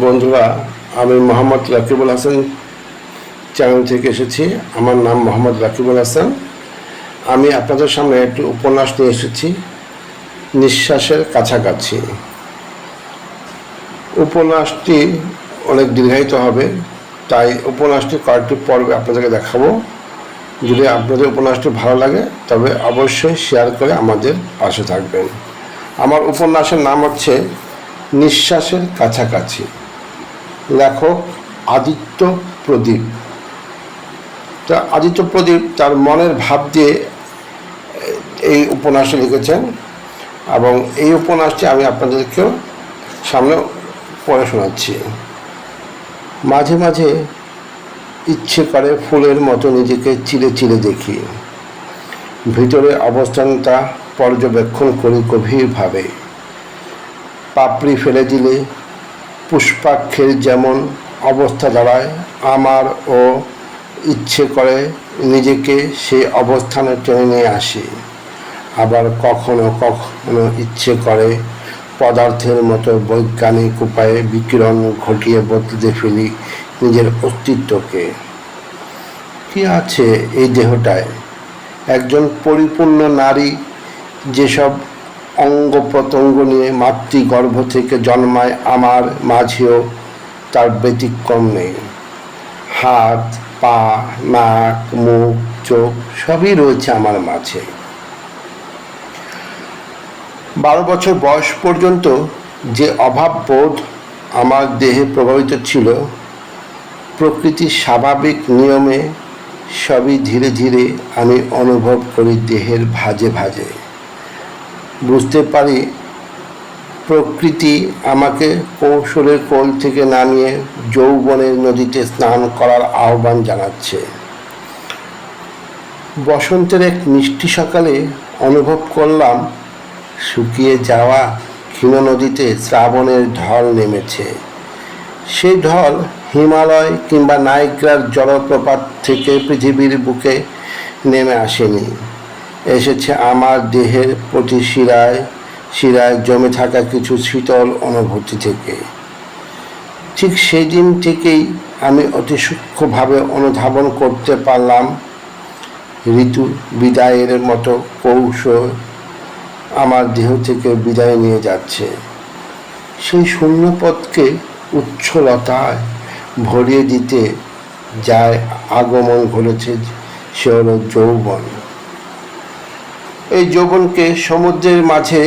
বন্ধুরা, আমি মোহাম্মদ রাকিবুল হাসান চ্যানেল থেকে এসেছি। আমার নাম মোহাম্মদ রাকিবুল হাসান। আমি আপনাদের সামনে একটি উপন্যাস নিয়ে এসেছি, নিঃশ্বাসের কাছাকাছি। উপন্যাসটি অনেক দীর্ঘায়িত হবে, তাই উপন্যাসটি কয়েকটি পর্বে আপনাদেরকে দেখাবো। যদি আপনাদের উপন্যাসটি ভালো লাগে, তবে অবশ্যই শেয়ার করে আমাদের পাশে থাকবেন। আমার উপন্যাসের নাম হচ্ছে, নিঃশ্বাসের কাছাকাছি। লেখক আদিত্য প্রদীপ। তা আদিত্য প্রদীপ তার মনের ভাব দিয়ে এই উপন্যাসটি লিখেছেন এবং এই উপন্যাসটি আমি আপনাদেরকেও সামনে পড়ে শোনাচ্ছি। মাঝে মাঝে ইচ্ছে করে ফুলের মতো নিজেকে চিলে চিলে দেখি। ভিতরে অবস্থানটা পর্যবেক্ষণ করি গভীরভাবে। পাপড়ি ফেলে দিলে পুষ্পাক্ষের যেমন অবস্থা দাঁড়ায়, আমার ও ইচ্ছে করে নিজেকে সেই অবস্থানে টেনে নিয়ে আসি। আবার কখনো কখনো ইচ্ছে করে পদার্থের মতো বৈজ্ঞানিক উপায়ে বিকিরণ ঘটিয়ে বদলে ফেলি নিজের অস্তিত্বকে। কি আছে এই দেহটায়? একজন পরিপূর্ণ নারী যেসব অঙ্গ প্রত্যঙ্গ নিয়ে মাতৃগর্ভ থেকে জন্মায় আমার মাঝেও, তার ব্যতিক্রম নেই। হাত, পা, নাক, মুখ, চোখ সবই রয়েছে আমার মাঝে। বারো বছর বয়স পর্যন্ত যে অভাব বোধ আমার দেহে প্রভাবিত ছিল প্রকৃতির স্বাভাবিক নিয়মে সবই ধীরে ধীরে আমি অনুভব করি দেহের ভাজে ভাজে। বুঝতে পারি, প্রকৃতি আমাকে কৌশলের কোল থেকে নামিয়ে যৌবনের নদীতে স্নান করার আহ্বান জানাচ্ছে। বসন্তের এক মিষ্টি সকালে অনুভব করলাম, শুকিয়ে যাওয়া ক্ষীণ নদীতে শ্রাবণের ঢল নেমেছে। সেই ঢল হিমালয় কিংবা নাইগ্রার জলপ্রপাত থেকে পৃথিবীর বুকে নেমে আসেনি। এসেছে আমার দেহের প্রতি শিরায় শিরায় জমে থাকা কিছু শীতল অনুভূতি থেকে। ঠিক সেই দিন থেকেই আমি অতি সূক্ষ্মভাবে অনুধাবন করতে পারলাম, ঋতু বিদায়ের মতো কৌশল আমার দেহ থেকে বিদায় নিয়ে যাচ্ছে। সেই শূন্যপথকে উচ্ছলতায় ভরিয়ে দিতে যায় আগমন ঘটেছে, সে হলো যৌবন। এই যৌবনকে সমুদ্রের মাঝে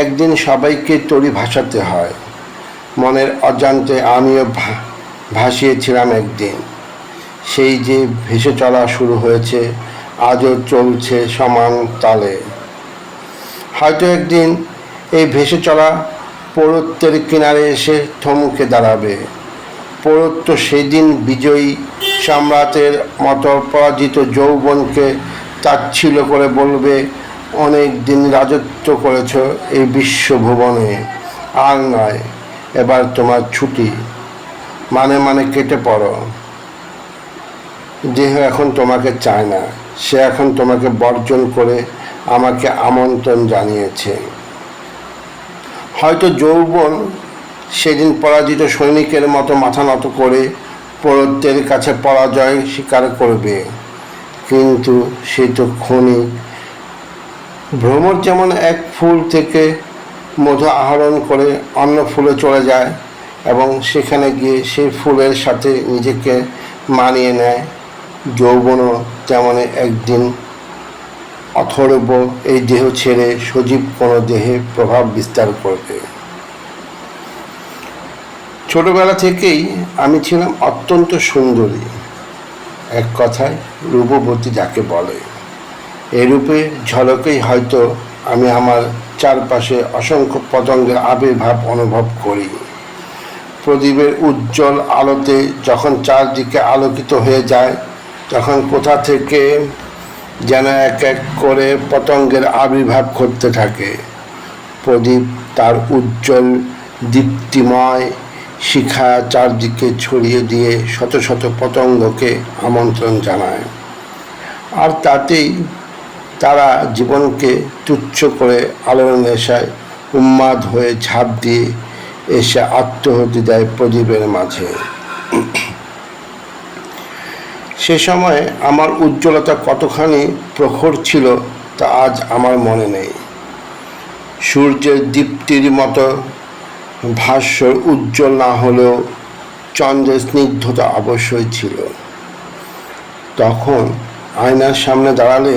একদিন সবাইকে তরি ভাসাতে হয়। মনের অজান্তে আমিও ভাসিয়েছিলাম একদিন। সেই যে ভেসে চলা শুরু হয়েছে, আজও চলছে সমান তালে। হয়তো একদিন এই ভেসে চলা পৌরত্বের কিনারে এসে থমকে দাঁড়াবে। পৌরত্ব সেদিন বিজয়ী সম্রাটের মতো পরাজিত যৌবনকে তাচ্ছিল করে বলবে অনেক দিন রাজত্ব করেছ এই বিশ্বভুবনে আর নয় এবার তোমার ছুটি। মানে মানে কেটে পড়ো। দেহ এখন তোমাকে চায় না। সে এখন তোমাকে বর্জন করে আমাকে আমন্ত্রণ জানিয়েছে। হয়তো যৌবন সেদিন পরাজিত সৈনিকের মতো মাথা নত করে পরত্বের কাছে পরাজয় স্বীকার করবে। কিন্তু সে তো ক্ষণিক ভ্রমর যেমন এক ফুল থেকে মধু আহরণ করে অন্য ফুলে চলে যায় এবং সেখানে গিয়ে সেই ফুলের সাথে নিজেকে মানিয়ে নেয়। যৌবনও তেমন একদিন অথর্ব এই দেহ ছেড়ে সজীব কোনো দেহে প্রভাব বিস্তার করবে। ছোটবেলা থেকেই আমি ছিলাম অত্যন্ত সুন্দরী। এক কথায় রূপবতী যাকে বলে। এই রূপে ঝলকেই হয়তো আমি আমার চারপাশে অসংখ্য পতঙ্গের আবির্ভাব অনুভব করি। প্রদীপের উজ্জ্বল আলোতে যখন চারদিকে আলোকিত হয়ে যায়, তখন কোথা থেকে যেন এক এক করে পতঙ্গের আবির্ভাব ঘটতে থাকে। প্রদীপ তার উজ্জ্বল, দীপ্তিময় শিখা চারদিকে ছড়িয়ে দিয়ে শত শত পতঙ্গকে আমন্ত্রণ জানায়। আর তাতেই তারা জীবনকে তুচ্ছ করে আলোর নেশায় উন্মাদ হয়ে ঝাঁপ দিয়ে এসে আত্মহতি দেয় প্রদীপের মাঝে। সে সময় আমার উজ্জ্বলতা কতখানি প্রখর ছিল তা আজ আমার মনে নেই। সূর্যের দীপ্তির মতো ভাষ্য উজ্জ্বল না হলেও চন্দ্রের স্নিগ্ধতা অবশ্যই ছিল। তখন আয়নার সামনে দাঁড়ালে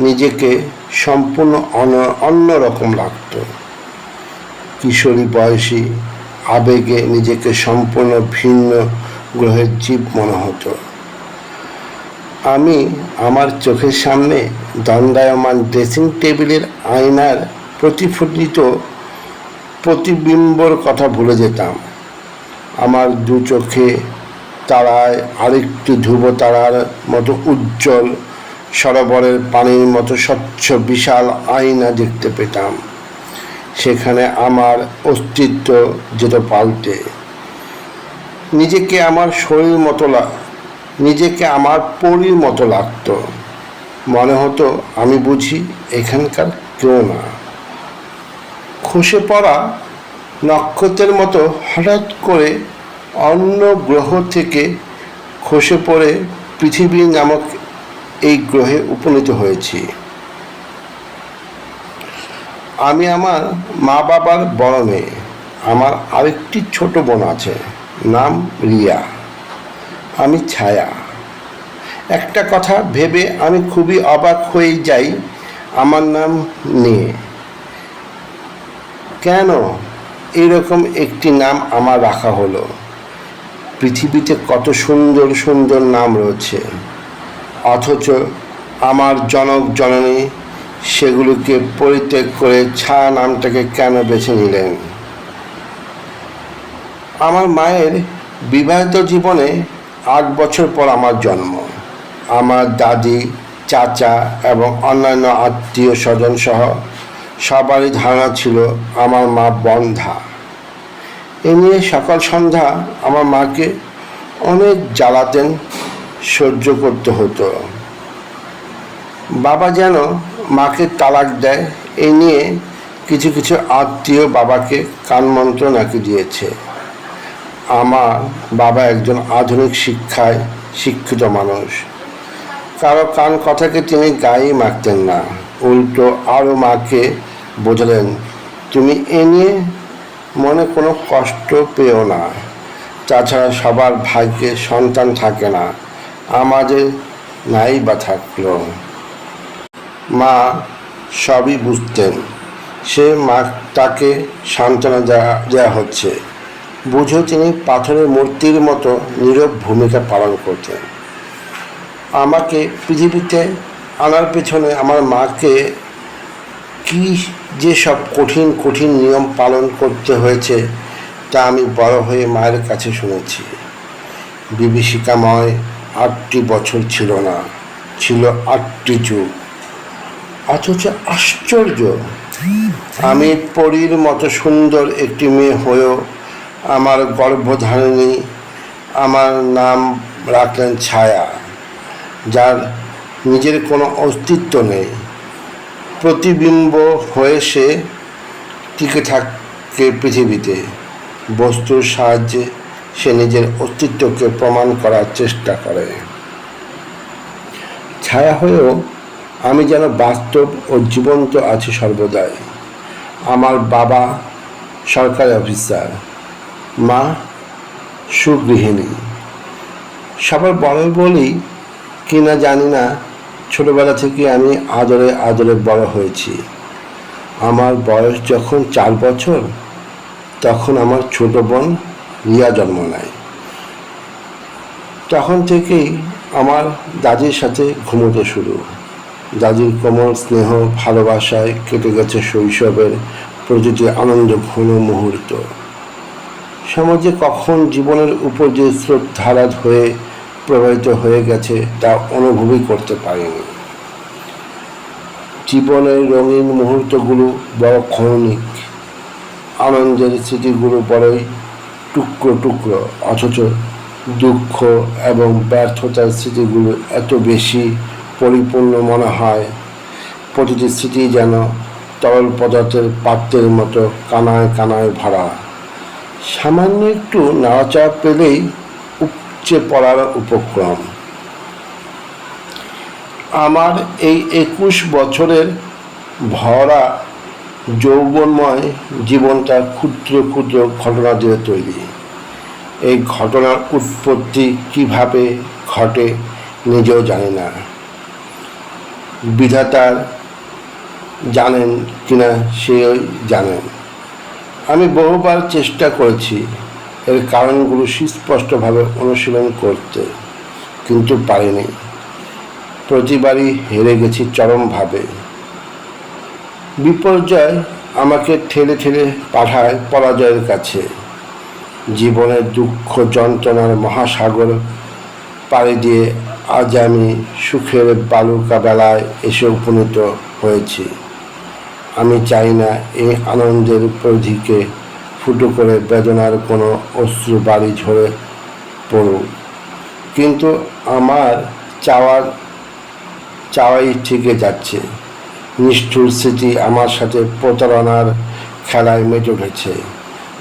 নিজেকে সম্পূর্ণ অন্য অন্যরকম লাগতো। কিশোরী বয়সী আবেগে নিজেকে সম্পূর্ণ ভিন্ন গ্রহের জীব মনে হতো। আমি আমার চোখের সামনে দণ্ডায়মান ড্রেসিং টেবিলের আয়নার প্রতিফলিত প্রতিবিম্বর কথা ভুলে যেতাম। আমার দু চোখে তারায় আরেকটি ধ্রুব তারার মতো উজ্জ্বল সরোবরের পানির মতো স্বচ্ছ বিশাল আয়না দেখতে পেতাম। সেখানে আমার অস্তিত্ব যেত পাল্টে। নিজেকে আমার শরীর মতো নিজেকে আমার পরীর মতো লাগতো। মনে হতো আমি বুঝি এখানকার কেউ না। খসে পড়া নক্ষত্রের মতো হঠাৎ করে অন্য গ্রহ থেকে খসে পড়ে পৃথিবী নামক এই গ্রহে উপনীত হয়েছি। আমি আমার মা বাবার বড় মেয়ে আমার আরেকটি ছোট বোন আছে, নাম রিয়া। আমি ছায়া। একটা কথা ভেবে আমি খুবই অবাক হয়ে যাই আমার নাম নিয়ে কেন এরকম একটি নাম আমার রাখা হলো? পৃথিবীতে কত সুন্দর সুন্দর নাম রয়েছে। অথচ আমার জনক জননী সেগুলোকে পরিত্যাগ করে ছায়া নামটাকে কেন বেছে নিলেন? আমার মায়ের বিবাহিত জীবনে আট বছর পর আমার জন্ম। আমার দাদি, চাচা এবং অন্যান্য আত্মীয় স্বজন সহ সবারই ধারণা ছিল আমার মা বন্ধা। এ নিয়ে সকাল সন্ধ্যা আমার মাকে অনেক জ্বালাতেন সহ্য করতে হতো। বাবা যেন মাকে তালাক দেয়, এ নিয়ে কিছু কিছু আত্মীয় বাবাকে কানমন্ত্র নাকি দিয়েছে। আমার বাবা একজন আধুনিক শিক্ষায় শিক্ষিত মানুষ। কারও কান কথাকে তিনি গায়ে মাখতেন না। উল্টো আরও মাকে বোঝালেন, তুমি এ নিয়ে মনে কোনো কষ্ট পেও না। তাছাড়া সবার ভাগ্যে সন্তান থাকে না। আমাদের নাই বা থাকল। মা সবই বুঝতেন। সে মা তাকে সান্ত্বনা দেওয়া দেওয়া হচ্ছে। বুঝেও তিনি পাথরের মূর্তির মতো নীরব ভূমিকা পালন করতেন। আমাকে পৃথিবীতে আনার পেছনে আমার মাকে কি যে সব কঠিন কঠিন নিয়ম পালন করতে হয়েছে, তা আমি বড় হয়ে মায়ের কাছে শুনেছি। বিভীষিকাময় আটটি বছর ছিল না, ছিল আটটি যুগ। অথচ আশ্চর্য। আমি পরীর মতো সুন্দর একটি মেয়ে হয়েও আমার গর্ভধারিণী, আমার নাম রাখলেন ছায়া, যার নিজের কোনো অস্তিত্ব নেই। প্রতিবিম্ব হয়ে সে টিকে থাকে পৃথিবীতে। বস্তুর সাহায্যে সে নিজের অস্তিত্বকে প্রমাণ করার চেষ্টা করে। ছায়া হয়েও আমি যেন বাস্তব ও জীবন্ত আছি সর্বদাই। আমার বাবা সরকারি অফিসার, মা সুগৃহিণী। সবার বড় বলি কিনা জানি না, ছোটবেলা থেকে আমি আদরে আদরে বড় হয়েছি। আমার বয়স যখন চার বছর, তখন আমার ছোট বোন রিয়া জন্ম নেয়। তখন থেকেই আমার দাদির সাথে ঘুমোতে শুরু। দাদির কোমল স্নেহ, ভালোবাসায় কেটে গেছে শৈশবের প্রতিটি আনন্দ ঘন মুহূর্ত। সমাজে কখন জীবনের উপর যে স্রোতধারা হয়ে প্রবাহিত হয়ে গেছে তা অনুভবই করতে পারিনি। জীবনের রঙিন মুহূর্তগুলো বড় ক্ষণিক। আনন্দের স্মৃতিগুলো বড়ই টুকরো টুকরো, অথচ দুঃখ এবং ব্যর্থতার স্মৃতিগুলো এত বেশি পরিপূর্ণ মনে হয়। প্রতিটি স্মৃতি যেন তরল পদার্থের পাত্রের মতো কানায় কানায় ভরা। সামান্য একটু নাড়াচাড়া পেলেই উপচে পড়ার উপক্রম। আমার এই একুশ বছরের ভরা যৌবনময় জীবনটা ক্ষুদ্র ক্ষুদ্র ঘটনা দিয়ে তৈরি। এই ঘটনার উৎপত্তি কীভাবে ঘটে নিজেও জানে না। বিধাতার জানেন কিনা সেও জানেন। আমি বহুবার চেষ্টা করেছি এর কারণগুলো সুস্পষ্টভাবে অনুশীলন করতে, কিন্তু পারিনি। প্রতিবারই হেরে গেছি চরমভাবে। বিপর্যয় আমাকে ঠেলে ঠেলে পাঠায় পরাজয়ের কাছে। জীবনের দুঃখ, যন্ত্রণার মহাসাগর পাড়ি দিয়ে আজ আমি সুখের বালুকা বেলায় এসে উপনীত হয়েছি। আমি চাই না এই আনন্দের পরিধিকে ফুটো করে বেদনার কোনো অশ্রু বাড়ি ঝরে পড়ুক। কিন্তু আমার চাওয়ার, চাওয়াই ঠিকে যাচ্ছে। নিষ্ঠুর স্মৃতি আমার সাথে প্রতারণার খেলায় মেতে উঠেছে।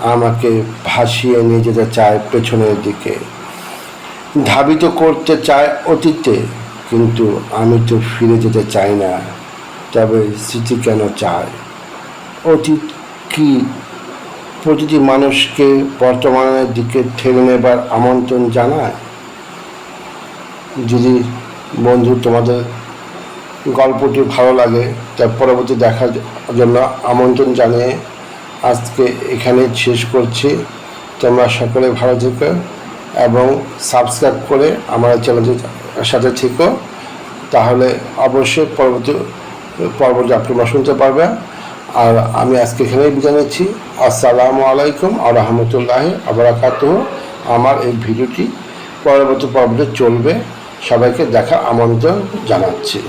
আমাকে ভাসিয়ে নিয়ে যেতে চায় পেছনের দিকে। ধাবিত করতে চায় অতীতে, কিন্তু আমি তো ফিরে যেতে চাই না। তবে স্মৃতি কেন চায়? অতীত কি? প্রতিটি মানুষকে বর্তমানের দিকে ঠেলে নেবার আমন্ত্রণ জানায়? যদি বন্ধু, তোমাদের গল্পটি ভালো লাগে তা পরবর্তী দেখার জন্য আমন্ত্রণ জানিয়ে আজকে এখানে শেষ করছি। তোমরা সকলে ভালো থেকো এবং সাবস্ক্রাইব করে আমার চ্যানেলটির সাথে থেকো। তাহলে অবশ্যই পরবর্তী পরবর্তী তোমরা শুনতে পারবে। আর আমি আজকে এখানেই বিদায় নিচ্ছি। আসসালামু আলাইকুম আ রহমতুল্লাহ আবরাকাত আমার এই ভিডিওটি পরবর্তী পর্বতে চলবে। সবাইকে দেখা আমন্ত্রণ জানাচ্ছি।